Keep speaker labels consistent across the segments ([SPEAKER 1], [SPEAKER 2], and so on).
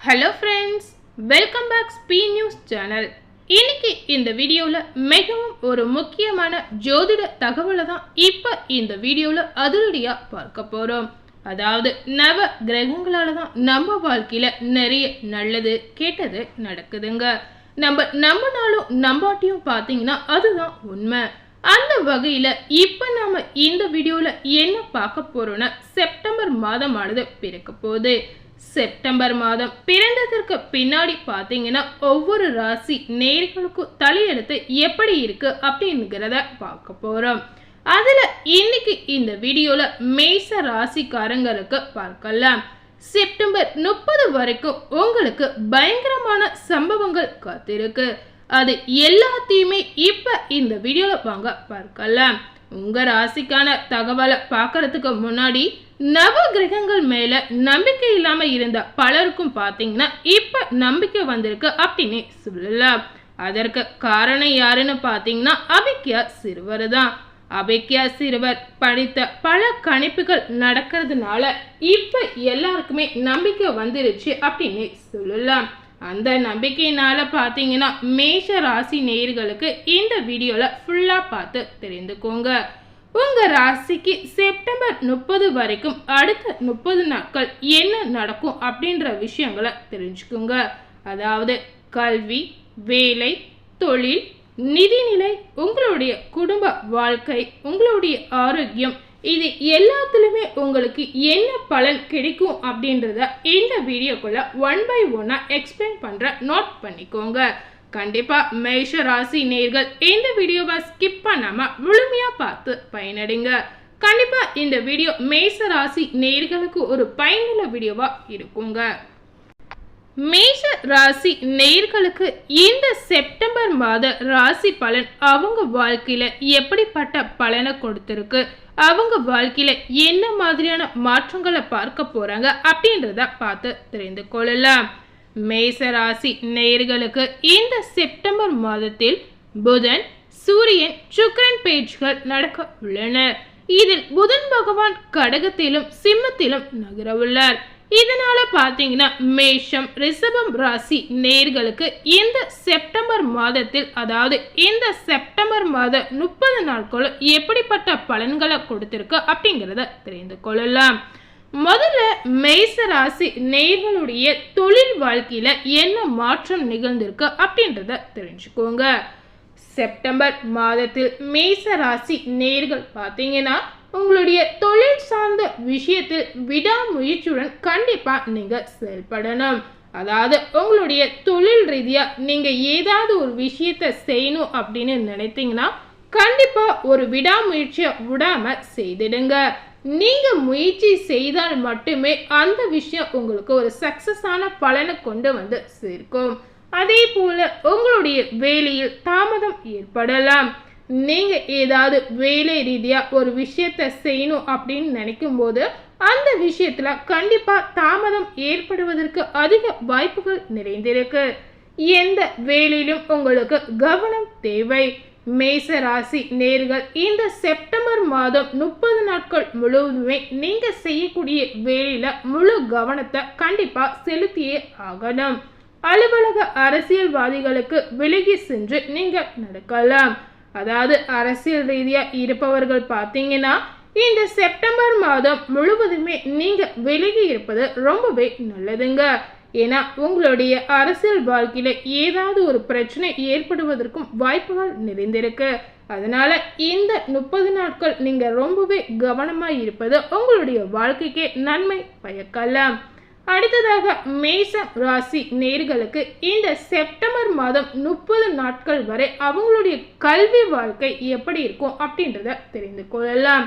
[SPEAKER 1] Hello friends welcome back ஸ்பீ news channel இன்னைக்கு இந்த வீடியோவில் மிகவும் ஒரு முக்கியமான ஜோதிட தகவலை தான் இப்போ இந்த வீடியோவில் அதிரடியாக பார்க்க போகிறோம் அதாவது நவ கிரகங்களால தான் நம்ம வாழ்க்கையில் நிறைய நல்லது கெட்டது நடக்குதுங்க. நம்ம நம்மனாலும் நம்பாட்டியும் பார்த்தீங்கன்னா அதுதான் உண்மை. அந்த வகையில் இப்போ நாம் இந்த வீடியோவில் என்ன பார்க்க போகிறோன்னா செப்டம்பர் மாதமானது பிறக்க போகுது. செப்டம்பர் மாதம் பிறந்ததற்கு பின்னாடி பார்த்தீங்கன்னா ஒவ்வொரு ராசி நேர்களுக்கும் தலையெழுத்து எப்படி இருக்கு அப்படிங்கிறத பார்க்க போகிறோம் அதில் இன்னைக்கு இந்த வீடியோவில் மேச ராசிக்காரங்களுக்கு பார்க்கலாம். செப்டம்பர் முப்பது வரைக்கும் உங்களுக்கு பயங்கரமான சம்பவங்கள் காத்திருக்கு. அது எல்லாத்தையுமே இப்போ இந்த வீடியோவில் வாங்க பார்க்கலாம். உங்கள் ராசிக்கான தகவலை பார்க்கறதுக்கு முன்னாடி நவ கிரகங்கள் மேலே நம்பிக்கை இல்லாமல் இருந்த பலருக்கும் பார்த்தீங்கன்னா இப்போ நம்பிக்கை வந்திருக்கு அப்படின்னு சொல்லலாம். அதற்கு காரணம் யாருன்னு பார்த்தீங்கன்னா அபிக்யா சிறுவர் தான். அபிக்யா சிறுவர் படித்த பல கணிப்புகள் நடக்கிறதுனால இப்போ எல்லாருக்குமே நம்பிக்கை வந்துருச்சு அப்படின்னு சொல்லலாம். அந்த நம்பிக்கையினால் பார்த்தீங்கன்னா மேஷ ராசி நேயர்களுக்கு இந்த வீடியோவில் ஃபுல்லாக பார்த்து தெரிந்துக்கோங்க. உங்கள் ராசிக்கு செப்டம்பர் முப்பது வரைக்கும் அடுத்த முப்பது நாட்கள் என்ன நடக்கும் அப்படின்ற விஷயங்களை தெரிஞ்சுக்கோங்க. அதாவது கல்வி வேலை தொழில் நிதிநிலை உங்களுடைய குடும்ப வாழ்க்கை உங்களுடைய ஆரோக்கியம் இது எல்லாத்துலேயுமே உங்களுக்கு என்ன பலன் கிடைக்கும் அப்படின்றத இந்த வீடியோக்குள்ள ஒன் பை ஒன்னாக எக்ஸ்பிளைன் பண்ணுற நோட் பண்ணிக்கோங்க. கண்டிப்பாக மேஷ ராசி நேர்கள் இந்த வீடியோவை ஸ்கிப் பண்ணாமல் முழுமையாக பார்த்து பயனடைங்க. கண்டிப்பாக இந்த வீடியோ மேஷ ராசி நேர்களுக்கு ஒரு பயனுள்ள வீடியோவாக இருக்குங்க. மேஷ ராசி நேர்களுக்கு இந்த செப்டம்பர் மாத ராசி பலன் அவங்க வாழ்க்கையில எப்படிப்பட்ட பலனை கொடுத்துருக்கு? அவங்க வாழ்க்கையில என்ன மாதிரியான மாற்றங்களை பார்க்க போறாங்க? அப்படின்றத பார்த்து தெரிந்து கொள்ளலாம். மேச ராசி நேர்களுக்கு இந்த செப்டம்பர் மாதத்தில் புதன் சூரியன் சுக்கரன் பேச்சுகள் நடக்க உள்ளன. இதில் புதன் பகவான் கடகத்திலும் சிம்மத்திலும் நகரவுள்ளார் இதனால பார்த்தீங்கன்னா மேஷம் ரிஷபம் ராசி நேர்களுக்கு இந்த செப்டம்பர் மாதத்தில் அதாவது இந்த செப்டம்பர் மாதம் முப்பது நாட்களும் எப்படிப்பட்ட பலன்களை கொடுத்துருக்கு அப்படிங்கிறத தெரிந்து கொள்ளலாம். முதல்ல மேச ராசி நேர்களுடைய தொழில் வாழ்க்கையில் என்ன மாற்றம் நிகழ்ந்திருக்கு அப்படின்றத தெரிஞ்சுக்கோங்க. செப்டம்பர் மாதத்தில் மேச ராசி நேர்கள் பார்த்தீங்கன்னா உங்களுடைய தொழில் சார்ந்த விஷயத்தில் விடாமுயற்சியுடன் கண்டிப்பா நீங்க செயல்படணும். அதாவது உங்களுடைய தொழில் ரீதியா நீங்க ஏதாவது ஒரு விஷயத்த செய்யணும் அப்படின்னு நினைத்தீங்கன்னா கண்டிப்பா ஒரு விடாமுயற்சியை விடாம செய்திடுங்க. நீங்க முயற்சி செய்தால் மட்டுமே அந்த விஷயம் உங்களுக்கு ஒரு சக்சஸான பலனை கொண்டு வந்து சேர்க்கும். அதே போல உங்களுடைய வேலையில் தாமதம் ஏற்படலாம். நீங்க ஏதாவது வேலை ரீதியா ஒரு விஷயத்த செய்யணும் அப்படின்னு நினைக்கும் போது அந்த விஷயத்துல கண்டிப்பா தாமதம் ஏற்படுவதற்கு அதிக வாய்ப்புகள் நிறைந்திருக்கு. எந்த வேலையிலும் உங்களுக்கு கவனம் தேவை. மேச ராசி நேர்கள் இந்த செப்டம்பர் மாதம் முப்பது நாட்கள் முழுவதுமே நீங்க செய்யக்கூடிய வேலையில முழு கவனத்தை கண்டிப்பா செலுத்தியே ஆகணும். அலுவலக அரசியல்வாதிகளுக்கு விலகி சென்று நீங்கள் நடக்கலாம். அதாவது அரசியல் ரீதியாக இருப்பவர்கள் பார்த்தீங்கன்னா இந்த செப்டம்பர் மாதம் முழுவதுமே நீங்கள் விலகி இருப்பது ரொம்பவே நல்லதுங்க. ஏன்னா உங்களுடைய அரசியல் வாழ்க்கையில் ஏதாவது ஒரு பிரச்சனை ஏற்படுவதற்கும் வாய்ப்புகள் நிறைந்திருக்கு. அதனால் இந்த முப்பது நாட்கள் நீங்கள் ரொம்பவே கவனமாக இருப்பது உங்களுடைய வாழ்க்கைக்கே நன்மை பயக்கலாம் அடுத்ததாக மேசம் ராசி நேர்களுக்கு இந்த செப்டம்பர் மாதம் முப்பது நாட்கள் வரை அவங்களுடைய கல்வி வாழ்க்கை எப்படி இருக்கும் அப்படின்றத தெரிந்து கொள்ளலாம்.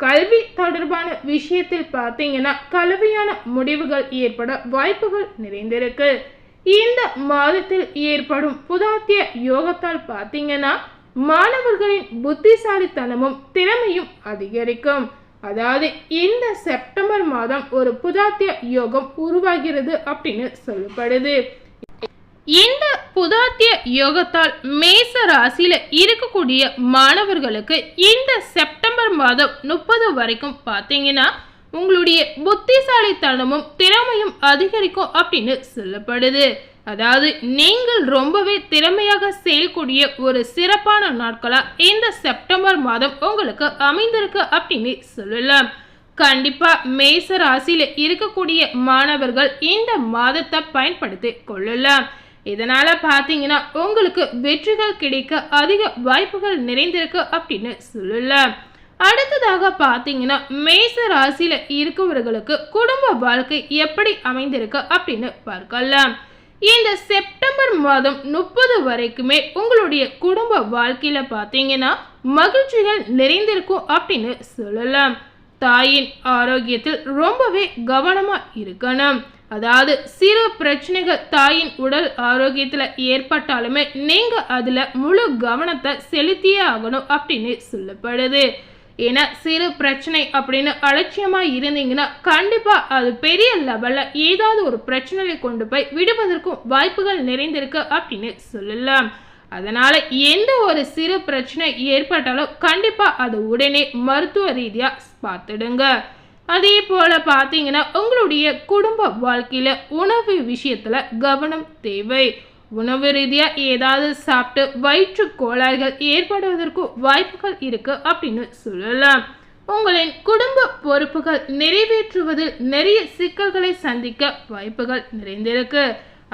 [SPEAKER 1] கல்வி தொடர்பான விஷயத்தில் பார்த்தீங்கன்னா கலவையான முடிவுகள் ஏற்பட வாய்ப்புகள் நிறைந்திருக்கு. இந்த மாதத்தில் ஏற்படும் புதாத்திய யோகத்தால் பார்த்தீங்கன்னா மாணவர்களின் புத்திசாலித்தனமும் திறமையும் அதிகரிக்கும். அதாவது இந்த செப்டம்பர் மாதம் ஒரு புதாத்திய யோகம் உருவாகிறது அப்படின்னு சொல்லப்படுது. இந்த புதாத்திய யோகத்தால் மேச ராசியில இருக்கக்கூடிய மாணவர்களுக்கு இந்த செப்டம்பர் மாதம் முப்பது வரைக்கும் பார்த்தீங்கன்னா உங்களுடைய புத்திசாலித்தனமும் திறமையும் அதிகரிக்கும் அப்படின்னு சொல்லப்படுது. அதாவது நீங்கள் ரொம்பவே திறமையாக செய்யக்கூடிய ஒரு சிறப்பான நாட்களாக இந்த செப்டம்பர் மாதம் உங்களுக்கு அமைந்திருக்கு அப்படின்னு சொல்லலாம். கண்டிப்பாக மேச ராசியில் இருக்கக்கூடிய மாணவர்கள் இந்த மாதத்தை பயன்படுத்தி கொள்ளலாம். இதனால் பார்த்தீங்கன்னா உங்களுக்கு வெற்றிகள் கிடைக்க அதிக வாய்ப்புகள் நிறைந்திருக்கு அப்படின்னு சொல்லலாம். அடுத்ததாக பார்த்தீங்கன்னா மேச ராசியில் இருக்கவர்களுக்கு குடும்ப வாழ்க்கை எப்படி அமைந்திருக்கு அப்படின்னு பார்க்கலாம். இந்த செப்டம்பர் மாதம் முப்பது வரைக்குமே உங்களுடைய குடும்ப வாழ்க்கையில் பார்த்தீங்கன்னா மகிழ்ச்சிகள் நிறைந்திருக்கும் அப்படின்னு சொல்லலாம். தாயின் ஆரோக்கியத்தில் ரொம்பவே கவனமாக இருக்கணும். அதாவது சிறு பிரச்சனைகள் தாயின் உடல் ஆரோக்கியத்தில் ஏற்பட்டாலுமே நீங்கள் அதில் முழு கவனத்தை செலுத்தியே ஆகணும் அப்படின்னு சொல்லப்படுது. ஏன்னா சிறு பிரச்சனை அப்படின்னு அலட்சியமாக இருந்தீங்கன்னா கண்டிப்பாக அது பெரிய லெவலில் ஏதாவது ஒரு பிரச்சனையை கொண்டு போய் விடுவதற்கும் வாய்ப்புகள் நிறைந்திருக்கு அப்படின்னு சொல்லலாம். அதனால் எந்த ஒரு சிறு பிரச்சனை ஏற்பட்டாலும் கண்டிப்பாக அது உடனே மருத்துவ ரீதியாக பார்த்துடுங்க. அதே போல் பார்த்தீங்கன்னா உங்களுடைய குடும்ப வாழ்க்கையில் உணவு விஷயத்தில் கவனம் தேவை. உணவு ரீதியாக ஏதாவது சாப்பிட்டு வயிற்று கோளாறுகள் ஏற்படுவதற்கு வாய்ப்புகள் இருக்கு அப்படின்னு சொல்லலாம். உங்களின் குடும்ப பொறுப்புகள் நிறைவேற்றுவதில் நிறைய சிக்கல்களை சந்திக்க வாய்ப்புகள் நிறைந்திருக்கு.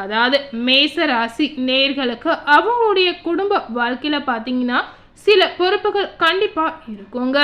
[SPEAKER 1] அதாவது மேச ராசி நேர்களுக்கு அவங்களுடைய குடும்ப வாழ்க்கையில் பார்த்தீங்கன்னா சில பொறுப்புகள் கண்டிப்பாக இருக்குங்க.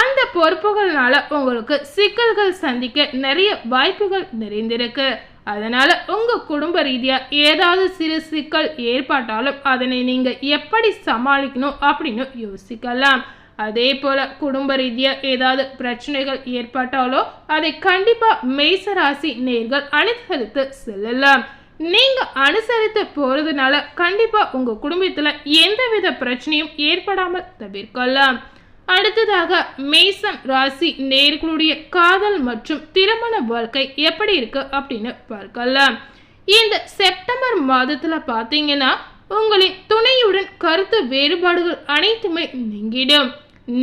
[SPEAKER 1] அந்த பொறுப்புகள்னால உங்களுக்கு சிக்கல்கள் சந்திக்க நிறைய வாய்ப்புகள் நிறைந்திருக்கு. அதனால் உங்கள் குடும்ப ரீதியாக ஏதாவது சிறு சிக்கல் ஏற்பட்டாலும் அதனை நீங்கள் எப்படி சமாளிக்கணும் அப்படின்னு யோசிக்கலாம். அதே போல் குடும்ப ரீதியாக ஏதாவது பிரச்சனைகள் ஏற்பட்டாலோ அதை கண்டிப்பாக மேசராசி நேர்கள் அனுசரித்து செல்லலாம். நீங்கள் அனுசரித்து போகிறதுனால கண்டிப்பாக உங்கள் குடும்பத்தில் எந்தவித பிரச்சனையும் ஏற்படாமல் தவிர்க்கலாம். அடுத்ததாக மேசம் ராசி நேர்களுடைய காதல் மற்றும் திருமண வாழ்க்கை எப்படி இருக்கு அப்படின்னு பார்க்கலாம். இந்த செப்டம்பர் மாதத்துல பாத்தீங்கன்னா உங்களின் துணையுடன் கருத்து வேறுபாடுகள் அனைத்துமே நீங்கிடும்.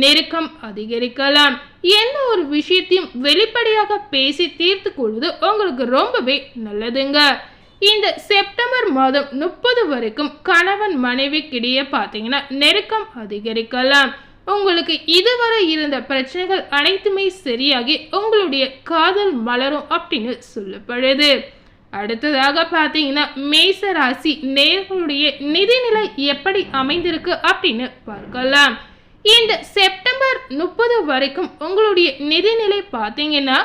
[SPEAKER 1] நெருக்கம் அதிகரிக்கலாம். எந்த ஒரு விஷயத்தையும் வெளிப்படையாக பேசி தீர்த்து கொள்வது உங்களுக்கு ரொம்பவே நல்லதுங்க. இந்த செப்டம்பர் மாதம் முப்பது வரைக்கும் கணவன் மனைவிக்கிடையே பார்த்தீங்கன்னா நெருக்கம் அதிகரிக்கலாம். உங்களுக்கு இதுவரை இருந்த பிரச்சனைகள் அனைத்துமே சரியாகி உங்களுடைய காதல் மலரும் அப்படின்னு சொல்லப்படுது. அடுத்ததாக பார்த்தீங்கன்னா மேச ராசி நேர்களுடைய நிதிநிலை எப்படி அமைந்திருக்கு அப்படின்னு பார்க்கலாம். இந்த செப்டம்பர் முப்பது வரைக்கும் உங்களுடைய நிதிநிலை பார்த்தீங்கன்னா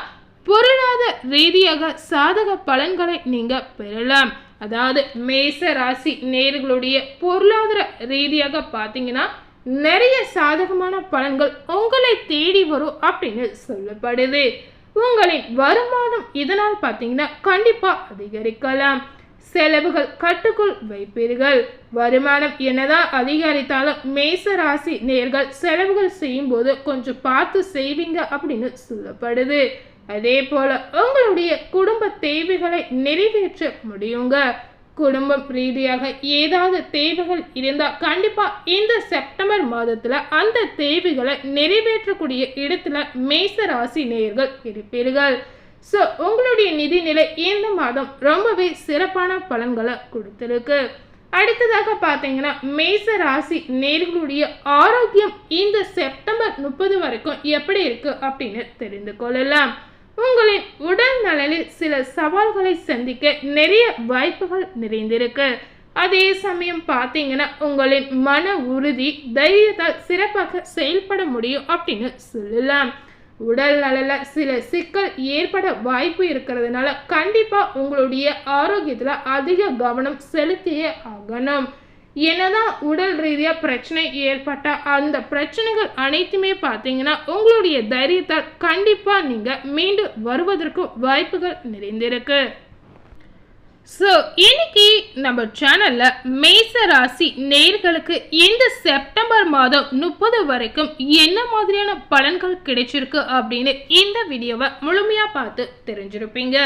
[SPEAKER 1] பொருளாதார ரீதியாக சாதக பலன்களை நீங்க பெறலாம். அதாவது மேச ராசி நேர்களுடைய பொருளாதார ரீதியாக பார்த்தீங்கன்னா நிறைய சாதகமான பலன்கள் உங்களை தேடி வரும் அப்படின்னு சொல்லப்படுது. உங்களின் வருமானம் இதனால் பார்த்தீங்கன்னா கண்டிப்பாக அதிகரிக்கலாம். செலவுகள் கட்டுக்குள் வைப்பீர்கள். வருமானம் என்னதான் அதிகரித்தாலும் மேச ராசி நேர்கள் செலவுகள் செய்யும் போது கொஞ்சம் பார்த்து செய்வீங்க அப்படின்னு சொல்லப்படுது. அதே போல உங்களுடைய குடும்ப தேவைகளை நிறைவேற்ற முடியுங்க. குடும்பம் ரீதியாக ஏதாவது தேவைகள் இருந்தால் கண்டிப்பாக இந்த செப்டம்பர் மாதத்தில் அந்த தேவைகளை நிறைவேற்றக்கூடிய இடத்துல மேச ராசி நேயர்கள் இருப்பீர்கள். ஸோ உங்களுடைய நிதிநிலை இந்த மாதம் ரொம்பவே சிறப்பான பலன்களை கொடுத்துருக்கு. அடுத்ததாக பார்த்தீங்கன்னா மேச ராசி நேர்களுடைய ஆரோக்கியம் இந்த செப்டம்பர் முப்பது வரைக்கும் எப்படி இருக்கு அப்படின்னு தெரிந்து கொள்ளலாம். உங்களின் உடல் நலனில் சில சவால்களை சந்திக்க நிறைய வாய்ப்புகள் நிறைந்திருக்கு. அதே சமயம் பார்த்தீங்கன்னா உங்களின் மன உறுதி தைரியத்தால் சிறப்பாக செயல்பட முடியும் அப்படின்னு சொல்லலாம். உடல் நலல சில சிக்கல் ஏற்பட வாய்ப்பு இருக்கிறதுனால கண்டிப்பாக உங்களுடைய ஆரோக்கியத்தில் அதிக கவனம் செலுத்தியே ஆகணும். என்னதான் உடல் ரீதியாக பிரச்சனை ஏற்பட்டால் அந்த பிரச்சனைகள் அனைத்துமே பார்த்தீங்கன்னா உங்களுடைய தைரியத்தால் கண்டிப்பாக நீங்கள் மீண்டு வருவதற்கும் வாய்ப்புகள் நிறைந்திருக்கு. ஸோ இன்னைக்கு நம்ம சேனலில் மேச ராசி நேர்களுக்கு இந்த செப்டம்பர் மாதம் முப்பது வரைக்கும் என்ன மாதிரியான பலன்கள் கிடைச்சிருக்கு அப்படின்னு இந்த வீடியோவை முழுமையாக பார்த்து தெரிஞ்சிருப்பீங்க.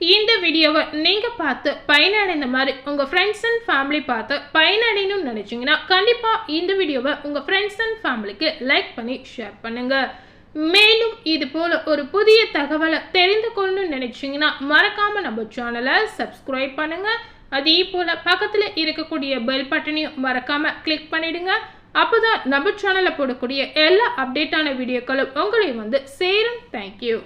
[SPEAKER 1] இந்த வீடியோவை நீங்கள் பார்த்து பயனடைந்த மாதிரி உங்கள் ஃப்ரெண்ட்ஸ் அண்ட் ஃபேமிலி பார்த்து பயனடையணும்னு நினச்சிங்கன்னா கண்டிப்பாக இந்த வீடியோவை உங்கள் ஃப்ரெண்ட்ஸ் அண்ட் ஃபேமிலிக்கு லைக் பண்ணி ஷேர் பண்ணுங்கள் மேலும் இது போல் ஒரு புதிய தகவலை தெரிந்து கொள்ளணும்னு நினச்சிங்கன்னா மறக்காமல் நம்ம சேனலை சப்ஸ்கிரைப் பண்ணுங்கள் அதே போல் பக்கத்தில் இருக்கக்கூடிய பெல் பட்டனையும் மறக்காமல் கிளிக் அப்போ தான் நம்ம சேனலில் போடக்கூடிய எல்லா அப்டேட்டான வீடியோக்களும் உங்களையும் வந்து சேரும். தேங்க்யூ